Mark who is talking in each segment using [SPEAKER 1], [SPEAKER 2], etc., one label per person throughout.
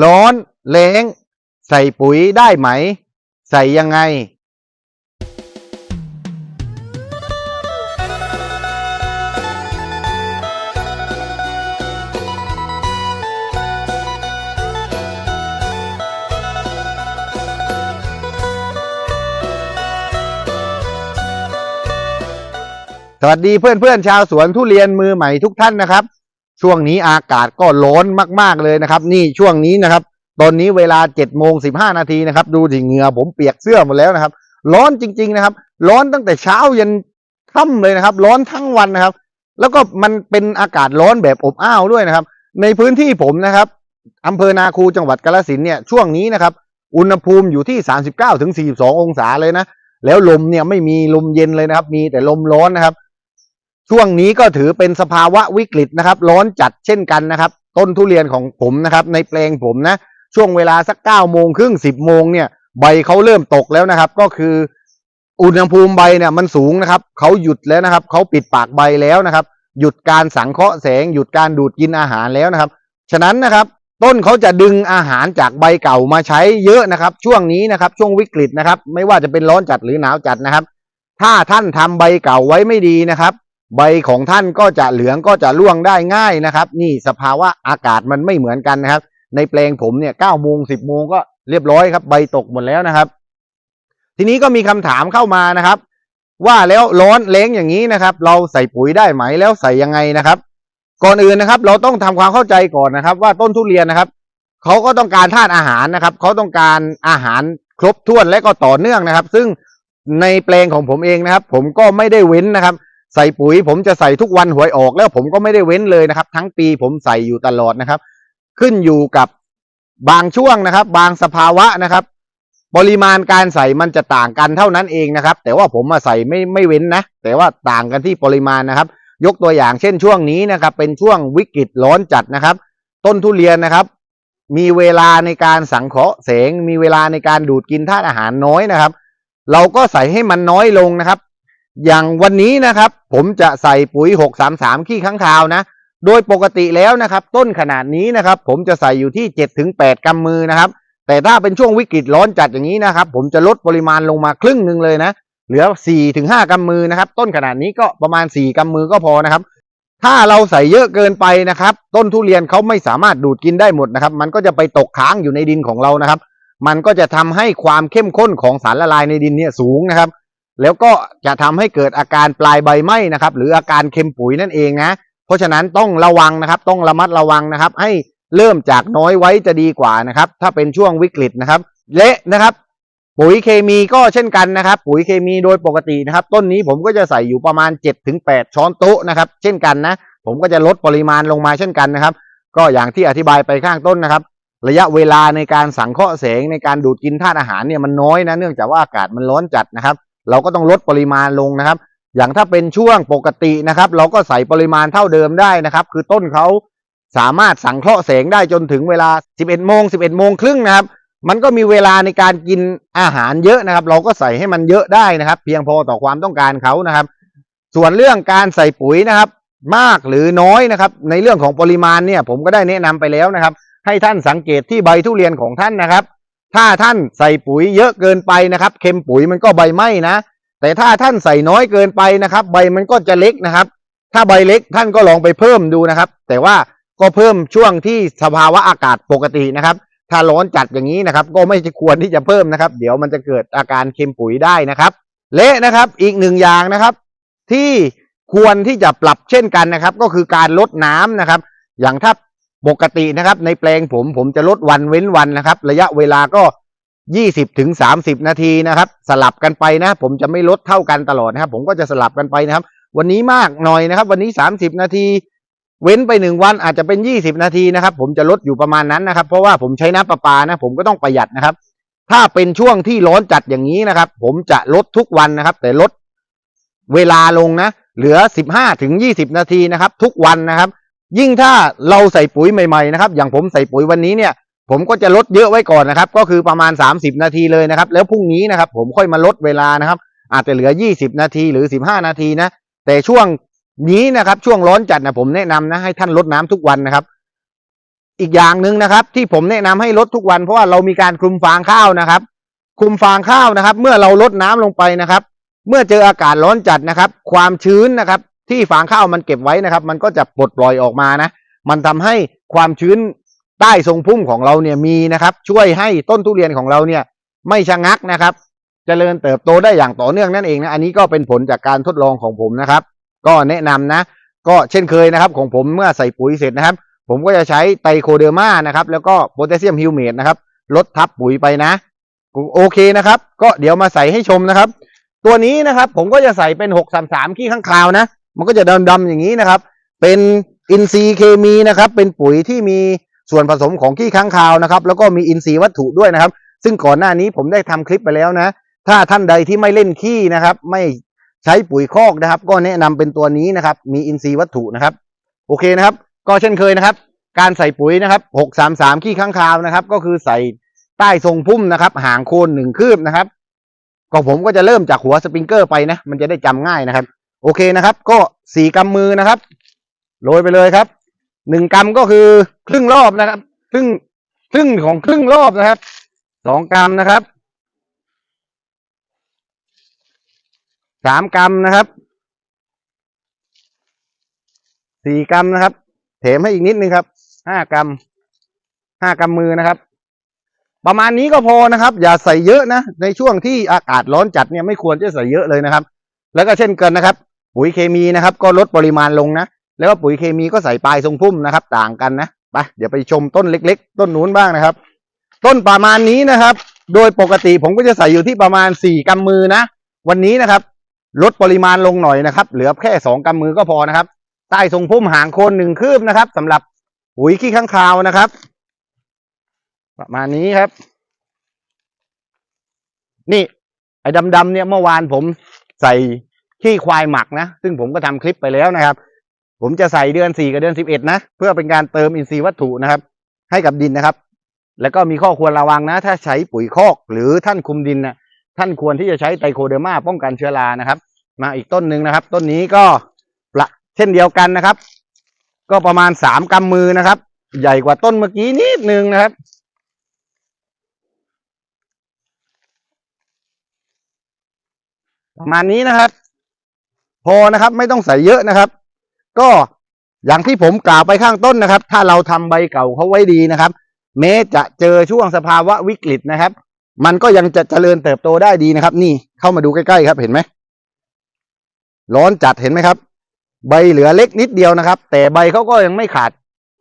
[SPEAKER 1] ร้อนแล้ง ใส่ปุ๋ยได้ไหม ใส่ยังไง สวัสดีเพื่อนๆชาวสวนทุเรียนมือใหม่ทุกท่านนะครับ ช่วงนี้อากาศก็ร้อนมากๆเลยนะครับ นี่ช่วงนี้นะครับ ตอนนี้เวลาเจ็ดโมงสิบห้านาทีนะครับ ดูสิเหงื่อผมเปียกเสื้อหมดแล้วนะครับ ร้อนจริง ๆนะครับ ร้อนตั้งแต่เช้ายันค่ำเลยนะครับ ร้อนทั้งวันนะครับ แล้วก็มันเป็นอากาศร้อนแบบอบอ้าวด้วยนะครับ ในพื้นที่ผมนะครับอำเภอนาคูจังหวัดกาฬสินเนี่ยช่วงนี้นะครับ อุณหภูมิอยู่ที่ 39ถึง42 องศาเลยนะ แล้วลมเนี่ยไม่มีลมเย็นเลยนะครับ มีแต่ลมร้อนนะครับ ช่วงนี้ก็ถือเป็นสภาวะวิกฤตนะครับ ร้อนจัดเช่นกันนะครับ ต้นทุเรียนของผมนะครับ ในแปลงผมนะ ช่วงเวลาสักเก้าโมงครึ่งสิบโมงเนี่ย ใบเขาเริ่มตกแล้วนะครับ ก็คือ อุณหภูมิใบเนี่ยมันสูงนะครับเขาหยุดแล้วนะครับเขาปิดปากใบแล้วนะครับ หยุดการสังเคราะห์แสง หยุดการดูดกินอาหารแล้วนะครับ ฉะนั้นนะครับ ต้นเขาจะดึงอาหารจากใบเก่ามาใช้เยอะนะครับ ช่วงนี้นะครับ ช่วงวิกฤตนะครับ ไม่ว่าจะเป็นร้อนจัดหรือหนาวจัดนะครับ ถ้าท่านทำใบเก่าไว้ไม่ดีนะครับ ใบของท่านก็จะเหลืองก็จะร่วงได้ง่ายนะครับ นี่สภาวะอากาศมันไม่เหมือนกันนะครับ ในแปลงผมเนี่ยเก้าโมงสิบโมงก็เรียบร้อยครับใบตกหมดแล้วนะครับ ทีนี้ก็มีคำถามเข้ามานะครับ ว่าแล้วร้อนแล้งอย่างนี้นะครับ เราใส่ปุ๋ยได้ไหมแล้วใส่ยังไงนะครับ ก่อนอื่นนะครับ เราต้องทำความเข้าใจก่อนนะครับ ว่าต้นทุเรียนนะครับเขาก็ต้องการธาตุอาหารนะครับเขาต้องการอาหารครบถ้วนและก็ต่อเนื่องนะครับ ซึ่งในแปลงของผมเองนะครับ ผมก็ไม่ได้เว้นนะครับ ใส่ปุ๋ยผมจะใส่ทุกวันหวยออกแล้วผมก็ไม่ได้เว้นเลยนะครับ ทั้งปีผมใส่อยู่ตลอดนะครับ ขึ้นอยู่กับบางช่วงนะครับ บางสภาวะนะครับ ปริมาณการใส่มันจะต่างกันเท่านั้นเองนะครับ แต่ว่าผมมาใส่ไม่ไม่เว้นนะ แต่ว่าต่างกันที่ปริมาณนะครับ ยกตัวอย่างเช่นช่วงนี้นะครับ เป็นช่วงวิกฤตร้อนจัดนะครับ ต้นทุเรียนนะครับ มีเวลาในการสังเคราะห์แสง มีเวลาในการดูดกินธาตุอาหารน้อยนะครับ เราก็ใส่ให้มันน้อยลงนะครับ อย่างวันนี้นะครับ ผมจะใส่ปุ๋ย 633 ขี้ข้างคาวนะ โดยปกติแล้วนะครับ ต้นขนาดนี้นะครับ ผมจะใส่อยู่ที่ 7-8 กำมือนะครับ แต่ถ้าเป็นช่วงวิกฤตร้อนจัดอย่างนี้นะครับ ผมจะลดปริมาณลงมาครึ่งหนึ่งเลยนะ เหลือ 4-5 กำมือนะครับ ต้นขนาดนี้ก็ประมาณ 4 กำมือก็พอนะครับ ถ้าเราใส่เยอะเกินไปนะครับ ต้นทุเรียนเขาไม่สามารถดูดกินได้หมดนะครับ มันก็จะไปตกค้างอยู่ในดินของเรานะครับ มันก็จะทำให้ความเข้มข้นของสารละลายในดินเนี่ยสูงนะครับ แล้วก็จะทำให้เกิดอาการปลายใบไหม้นะครับ หรืออาการเค็มปุ๋ยนั่นเองนะ เพราะฉะนั้นต้องระวังนะครับ ต้องระมัดระวังนะครับ ให้เริ่มจากน้อยไว้จะดีกว่านะครับ ถ้าเป็นช่วงวิกฤตนะครับ เละนะครับ ปุ๋ยเคมีก็เช่นกันนะครับ ปุ๋ยเคมีโดยปกตินะครับ ต้นนี้ผมก็จะใส่อยู่ประมาณ7ถึง8ช้อนโต๊ะนะครับ เช่นกันนะ ผมก็จะลดปริมาณลงมาเช่นกันนะครับ ก็อย่างที่อธิบายไปข้างต้นนะครับ ระยะเวลาในการสังเคราะห์แสงในการดูดกินธาตุอาหารเนี่ยมันน้อยนะ เนื่องจากว่าอากาศมันร้อนจัดนะครับ เราก็ต้องลดปริมาณลงนะครับ อย่างถ้าเป็นช่วงปกตินะครับ เราก็ใส่ปริมาณเท่าเดิมได้นะครับ คือต้นเขาสามารถสังเคราะห์แสงได้จนถึงเวลา 11โมง11โมงครึ่งนะครับ มันก็มีเวลาในการกินอาหารเยอะนะครับ เราก็ใส่ให้มันเยอะได้นะครับ เพียงพอต่อความต้องการเขานะครับ ส่วนเรื่องการใส่ปุ๋ยนะครับ มากหรือน้อยนะครับ ในเรื่องของปริมาณเนี่ยผมก็ได้แนะนำไปแล้วนะครับ ให้ท่านสังเกตที่ใบทุเรียนของท่านนะครับ ถ้าท่านใส่ปุ๋ยเยอะเกินไปนะครับ เค็มปุ๋ยมันก็ใบไหม้นะ แต่ถ้าท่านใส่น้อยเกินไปนะครับ ใบมันก็จะเล็กนะครับ ถ้าใบเล็กท่านก็ลองไปเพิ่มดูนะครับ แต่ว่าก็เพิ่มช่วงที่สภาวะอากาศปกตินะครับ ถ้าร้อนจัดอย่างนี้นะครับ ก็ไม่ควรที่จะเพิ่มนะครับ เดี๋ยวมันจะเกิดอาการเค็มปุ๋ยได้นะครับเละนะครับอีกหนึ่งอย่างนะครับ ที่ควรที่จะปรับเช่นกันนะครับ ก็คือการลดน้ำนะครับ อย่างถ้า ปกตินะครับ ในแปลงผมผมจะลดวันเว้นวันนะครับ ระยะเวลาก็ยี่สิบถึงสามสิบนาทีนะครับ สลับกันไปนะ ผมจะไม่ลดเท่ากันตลอดนะครับ ผมก็จะสลับกันไปนะครับ วันนี้มากหน่อยนะครับ วันนี้สามสิบนาที เว้นไปหนึ่งวันอาจจะเป็นยี่สิบนาทีนะครับ ผมจะลดอยู่ประมาณนั้นนะครับ เพราะว่าผมใช้น้ำประปานะ ผมก็ต้องประหยัดนะครับ ถ้าเป็นช่วงที่ร้อนจัดอย่างนี้นะครับ ผมจะลดทุกวันนะครับ แต่ลดเวลาลงนะ เหลือสิบห้าถึงยี่สิบนาทีนะครับ ทุกวันนะครับ ยิ่งถ้าเราใส่ปุ๋ยใหม่ๆนะครับ อย่างผมใส่ปุ๋ยวันนี้เนี่ย ผมก็จะลดเยอะไว้ก่อนนะครับ ก็คือประมาณ 30 นาทีเลยนะครับ แล้วพรุ่งนี้นะครับ ผมค่อยมาลดเวลานะครับ อาจจะเหลือ 20 นาทีหรือ 15 นาทีนะ แต่ช่วงนี้นะครับ ช่วงร้อนจัดนะผมแนะนำนะให้ท่านลดน้ำทุกวันนะครับ อีกอย่างหนึ่งนะครับ ที่ผมแนะนำให้ลดทุกวันเพราะว่าเรามีการคลุมฟางข้าวนะครับ คลุมฟางข้าวนะครับ เมื่อเราลดน้ำลงไปนะครับ เมื่อเจออากาศร้อนจัดนะครับ ความชื้นนะครับ ที่ฟางข้าวมันเก็บไว้นะครับ มันก็จะปลดปล่อยออกมานะ มันทำให้ความชื้นใต้ทรงพุ่มของเราเนี่ยมีนะครับ ช่วยให้ต้นทุเรียนของเราเนี่ยไม่ชะงักนะครับเจริญเติบโตได้อย่างต่อเนื่องนั่นเองนะอันนี้ก็เป็นผลจากการทดลองของผมนะครับ ก็แนะนำนะ ก็เช่นเคยนะครับ ของผมเมื่อใส่ปุ๋ยเสร็จนะครับ ผมก็จะใช้ไตรโคเดอร์มานะครับ แล้วก็โพแทสเซียมฮิวเมตนะครับลดทับปุ๋ยไปนะโอเคนะครับ ก็เดี๋ยวมาใส่ให้ชมนะครับ ตัวนี้นะครับ ผมก็จะใส่เป็นหกสามสามขี้ข้างคาวนะ มันก็จะดำๆอย่างนี้นะครับ เป็นอินทรีย์เคมีนะครับ เป็นปุ๋ยที่มีส่วนผสมของขี้ค้างคาวนะครับ แล้วก็มีอินทรีย์วัตถุด้วยนะครับ ซึ่งก่อนหน้านี้ผมได้ทำคลิปไปแล้วนะ ถ้าท่านใดที่ไม่เล่นขี้นะครับ ไม่ใช้ปุ๋ยคอกนะครับ ก็แนะนำเป็นตัวนี้นะครับ มีอินทรีย์วัตถุนะครับ โอเคนะครับ ก็เช่นเคยนะครับ การใส่ปุ๋ยนะครับหกสามสามขี้ค้างคาวนะครับ ก็คือใส่ใต้ทรงพุ่มนะครับ ห่างโคนหนึ่งคืบนะครับก็ผมก็จะเริ่มจากหัวสปริงเกอร์ไปนะ มันจะได้จำง่ายนะครับ โอเคนะครับ ก็สี่กำมือนะครับ โรยไปเลยครับหนึ่งกำก็คือครึ่งรอบนะครับ ครึ่งครึ่งของครึ่งรอบนะครับสองกำนะครับสามกำนะครับสี่กำนะครับเถมให้อีกนิดนึงครับห้ากำห้ากำมือนะครับ ประมาณนี้ก็พอนะครับ อย่าใส่เยอะนะในช่วงที่อากาศร้อนจัดเนี่ยไม่ควรจะใส่เยอะเลยนะครับ แล้วก็เช่นกันนะครับ ปุ๋ยเคมีนะครับ ก็ลดปริมาณลงนะ แล้วก็ปุ๋ยเคมีก็ใส่ปลายทรงพุ่มนะครับ ต่างกันนะไปเดี๋ยวไปชมต้นเล็ก ๆ ต้นนู้นบ้างนะครับ ต้นประมาณนี้นะครับ โดยปกติผมก็จะใส่อยู่ที่ประมาณสี่กำมือนะ วันนี้นะครับ ลดปริมาณลงหน่อยนะครับ เหลือแค่สองกำมือก็พอนะครับ ใต้ทรงพุ่มหางโคนหนึ่งคืบนะครับสำหรับปุ๋ยขี้ข้างคาวนะครับ ประมาณนี้ครับ นี่ไอ้ดำๆเนี่ยเมื่อวานผมใส่ ขี้ควายหมักนะ ซึ่งผมก็ทำคลิปไปแล้วนะครับ ผมจะใส่เดือนสี่กับเดือนสิบเอ็ดนะ เพื่อเป็นการเติมอินทรีย์วัตถุนะครับ ให้กับดินนะครับ แล้วก็มีข้อควรระวังนะ ถ้าใช้ปุ๋ยคอกหรือท่านคุมดินนะท่านควรที่จะใช้ไตรโคเดอร์มาป้องกันเชื้อรานะครับ มาอีกต้นหนึ่งนะครับ ต้นนี้ก็ประเช่นเดียวกันนะครับ ก็ประมาณสามกำมือนะครับ ใหญ่กว่าต้นเมื่อกี้นิดนึงนะครับประมาณนี้นะครับ พอนะครับ ไม่ต้องใส่เยอะนะครับ ก็อย่างที่ผมกล่าวไปข้างต้นนะครับ ถ้าเราทำใบเก่าเขาไว้ดีนะครับ แม้จะเจอช่วงสภาวะวิกฤตนะครับ มันก็ยังจะเจริญเติบโตได้ดีนะครับ นี่เข้ามาดูใกล้ๆครับเห็นไหมร้อนจัดเห็นไหมครับ ใบเหลือเล็กนิดเดียวนะครับ แต่ใบเขาก็ยังไม่ขาด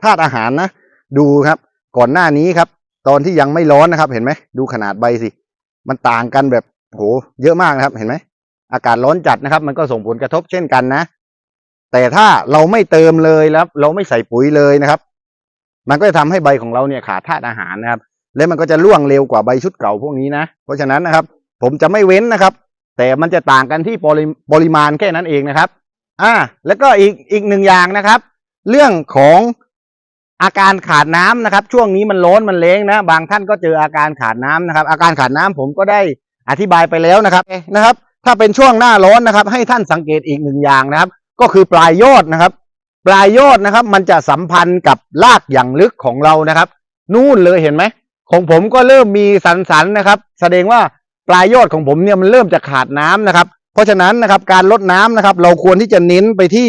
[SPEAKER 1] ธาตุอาหารนะดูครับ ก่อนหน้านี้ครับ ตอนที่ยังไม่ร้อนนะครับ เห็นไหมดูขนาดใบสิ มันต่างกันแบบโหเยอะมากนะครับ เห็นไหม อากาศร้อนจัดนะครับ มันก็ส่งผลกระทบเช่นกันนะ แต่ถ้าเราไม่เติมเลยแล้วเราไม่ใส่ปุ๋ยเลยนะครับ มันก็จะทำให้ใบของเราเนี่ยขาดธาตุอาหารนะครับ แล้วมันก็จะร่วงเร็วกว่าใบชุดเก่าพวกนี้นะ เพราะฉะนั้นนะครับ ผมจะไม่เว้นนะครับ แต่มันจะต่างกันที่ปริปริมาณแค่นั้นเองนะครับ อ่า แล้วก็อีกอีกหนึ่งอย่างนะครับ เรื่องของอาการขาดน้ำนะครับ ช่วงนี้มันร้อนมันแล้งนะ บางท่านก็เจออาการขาดน้ำนะครับ อาการขาดน้ำผมก็ได้อธิบายไปแล้วนะครับนะครับ ถ้าเป็นช่วงหน้าร้อนนะครับ ให้ท่านสังเกตอีกหนึ่งอย่างนะครับ ก็คือปลายยอดนะครับ ปลายยอดนะครับ มันจะสัมพันธ์กับรากอย่างลึกของเรานะครับ นู่นเลยเห็นไหมของผมก็เริ่มมีสันๆนะครับ แสดงว่าปลายยอดของผมเนี่ยมันเริ่มจะขาดน้ำนะครับ เพราะฉะนั้นนะครับการลดน้ำนะครับ เราควรที่จะเน้นไปที่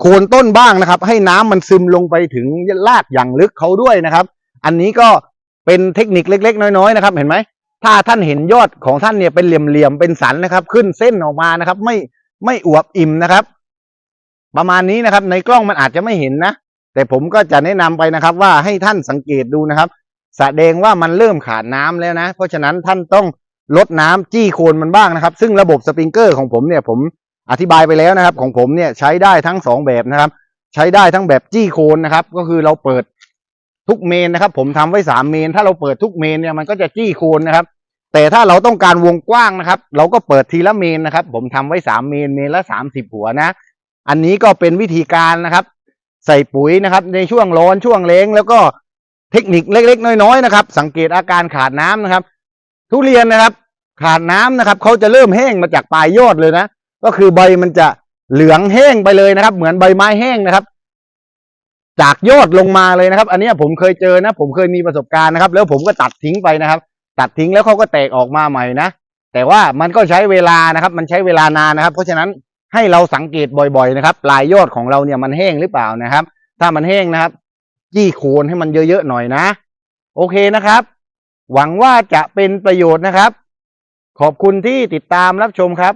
[SPEAKER 1] โคนต้นบ้างนะครับ ให้น้ำมันซึมลงไปถึงรากอย่างลึกเขาด้วยนะครับ อันนี้ก็เป็นเทคนิคเล็ก ๆ น้อยๆนะครับ เห็นไหม ถ้าท่านเห็นยอดของท่านเนี่ยเป็นเหลี่ยมๆเป็นสันนะครับ ขึ้นเส้นออกมานะครับ ไม่ไม่อวบอิ่มนะครับ ประมาณนี้นะครับ ในกล้องมันอาจจะไม่เห็นนะแต่ผมก็จะแนะนำไปนะครับ ว่าให้ท่านสังเกตดูนะครับแสดงว่ามันเริ่มขาดน้ำแล้วนะ เพราะฉะนั้นท่านต้องลดน้ำจี้โคนมันบ้างนะครับ ซึ่งระบบสปริงเกอร์ของผมเนี่ยผมอธิบายไปแล้วนะครับ ของผมเนี่ยใช้ได้ทั้งสองแบบนะครับ ใช้ได้ทั้งแบบจี้โคนนะครับ ก็คือเราเปิด ทุกเมนนะครับ ผมทำไว้สามเมน ถ้าเราเปิดทุกเมนเนี่ยมันก็จะจี้โคนนะครับ แต่ถ้าเราต้องการวงกว้างนะครับ เราก็เปิดทีละเมนนะครับ ผมทำไว้สามเมนเมนละสามสิบหัวนะ อันนี้ก็เป็นวิธีการนะครับ ใส่ปุ๋ยนะครับ ในช่วงร้อนช่วงเล้งแล้วก็เทคนิคเล็ก ๆ น้อยๆนะครับ สังเกตอาการขาดน้ำนะครับ ทุเรียนนะครับ ขาดน้ำนะครับเขาจะเริ่มแห้งมาจากปลายยอดเลยนะ ก็คือใบมันจะเหลืองแห้งไปเลยนะครับ เหมือนใบไม้แห้งนะครับ จากยอดลงมาเลยนะครับ อันนี้ผมเคยเจอนะ ผมเคยมีประสบการณ์นะครับ แล้วผมก็ตัดทิ้งไปนะครับ ตัดทิ้งแล้วเขาก็แตกออกมาใหม่นะแต่ว่ามันก็ใช้เวลานะครับ มันใช้เวลานานนะครับ เพราะฉะนั้นให้เราสังเกตบ่อยๆนะครับปลายยอดของเราเนี่ยมันแห้งหรือเปล่านะครับ ถ้ามันแห้งนะครับจี้โคนให้มันเยอะๆหน่อยนะ โอเคนะครับ หวังว่าจะเป็นประโยชน์นะครับ ขอบคุณที่ติดตามรับชมครับ